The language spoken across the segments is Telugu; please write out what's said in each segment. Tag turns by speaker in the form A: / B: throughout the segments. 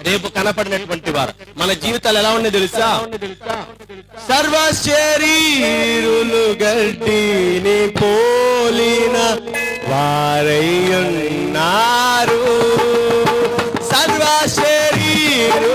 A: రేపు కనపడినటువంటి వారు. మన జీవితాలు ఎలా ఉన్నాయి తెలుసా? సర్వ శరీరులు గడ్డిని పోలిన వారయ్యున్నారు సర్వ శరీరు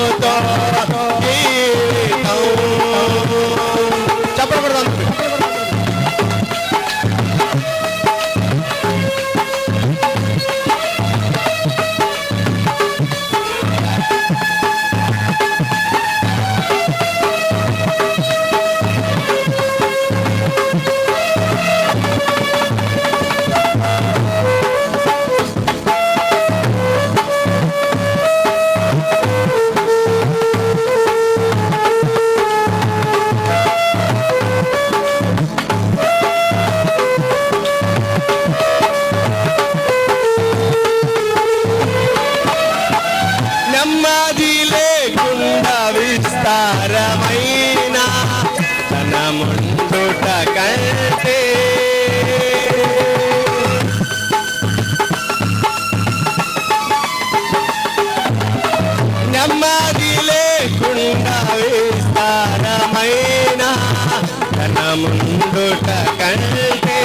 A: Father ముందుట కంటే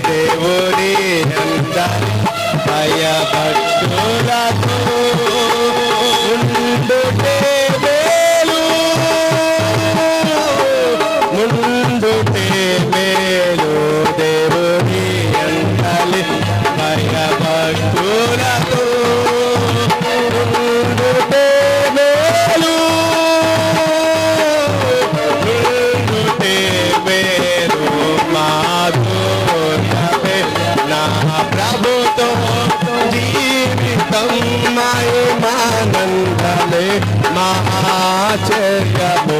A: దేవుడి అందరి భయభక్తుల ఆచర్యము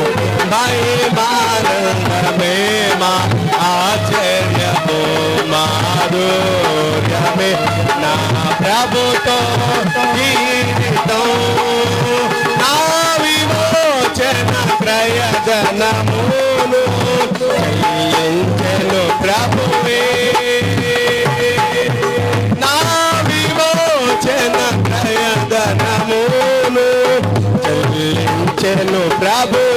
A: మహాచర్యము మా ఆచర్యము మాధుర్యమే నా ప్రభుతో ఈ brabo.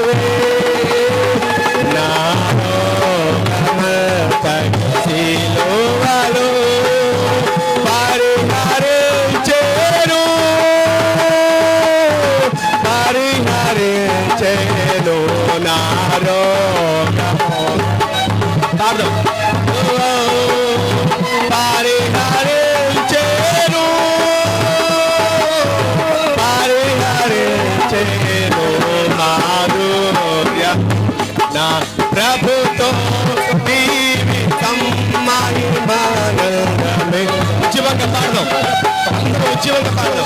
A: అందరూ ఉద్యమంగా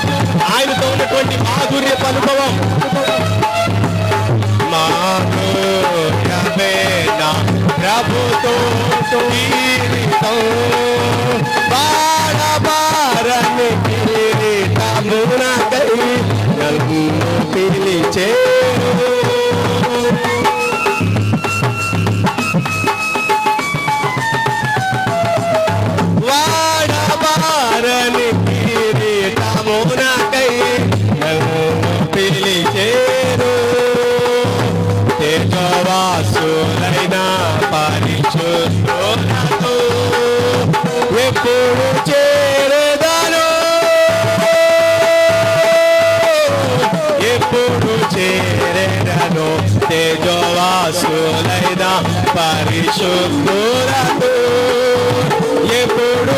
A: ఆయనతో ఉన్నటువంటి మాధుర్య అనుభవం. మాధుర్యమే ప్రభుతో జీవితం బారబారని నన్ను పిలిచే దాసులైన పరిశుద్ధులకు ఎప్పుడు చేరదాను ఎప్పుడు చేరదను తేజవాసులైన పరిశుద్ధులకు ఎప్పుడు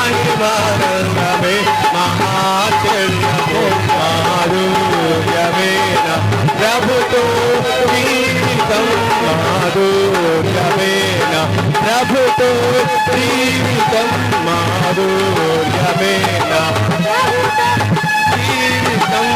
A: జ్ఞానివరణమే మహాచర్యమారుయమేన ప్రభుతో జీవితం మారుయమేన ప్రభుతో జీవితం మారుయమేన జీవితం